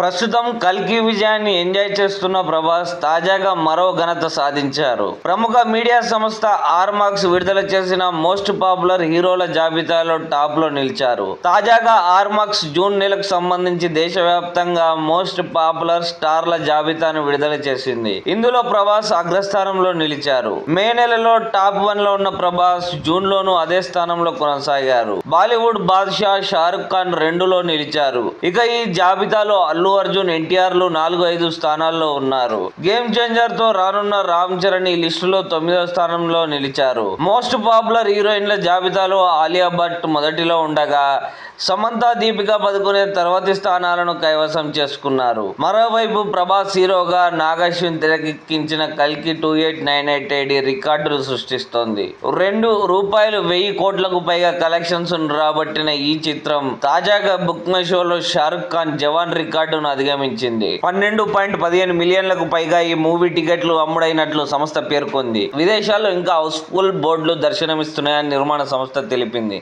ప్రస్తుతం కల్కి విజయాన్ని ఎంజాయ్ చేస్తున్న ప్రభాస్ తాజాగా మరో ఘనత సాధించారు. ప్రముఖ మీడియా సంస్థ ఆర్ మార్క్స్ విడుదల చేసిన మోస్ట్ పాపులర్ హీరోల జాబితాలో టాప్లో నిలిచారు. తాజాగా ఆర్ మార్క్స్ జూన్ నెలకు సంబంధించి దేశవ్యాప్తంగా మోస్ట్ పాపులర్ స్టార్ల జాబితాను విడుదల చేసింది. ఇందులో ప్రభాస్ అగ్రస్థానంలో నిలిచారు. మే నెలలో టాప్ వన్లో ఉన్న ప్రభాస్ జూన్ లోను అదే స్థానంలో కొనసాగారు. బాలీవుడ్ బాద్షా షారుఖ్ ఖాన్ రెండులో నిలిచారు. ఇక ఈ జాబితాలో అల్లు అర్జున్ ఎన్టీఆర్లు నాలుగు ఐదు స్థానాల్లో ఉన్నారు. గేమ్ చేంజర్తో రానున్న రామ్ చరణ్ ఈ లిస్టులో తొమ్మిదో స్థానంలో నిలిచారు. మోస్ట్ పాపులర్ హీరోయిన్ల జాబితాలో ఆలియా భట్ మొదటిలో ఉండగా సమంత దీపిక పదుకునే తర్వాతి స్థానాలను కైవసం చేసుకున్నారు. మరోవైపు ప్రభాస్ హీరోగా నాగశ్విన్ తెరకెక్కించిన కల్కి two eight nine eight AD రికార్డులు సృష్టిస్తోంది. రెండు రూపాయలు వెయ్యి కోట్లకు పైగా కలెక్షన్స్ రాబట్టిన ఈ చిత్రం తాజాగా బుక్ మై షోలో షారుఖ్ ఖాన్ జవాన్ రికార్డు రికార్డును అధిగమించింది. పన్నెండు పాయింట్ పదిహేను మిలియన్లకు పైగా ఈ మూవీ టికెట్లు అమ్ముడైనట్లు సంస్థ పేర్కొంది. విదేశాల్లో ఇంకా హౌస్ఫుల్ బోర్డులు దర్శనమిస్తున్నాయని నిర్మాణ సంస్థ తెలిపింది.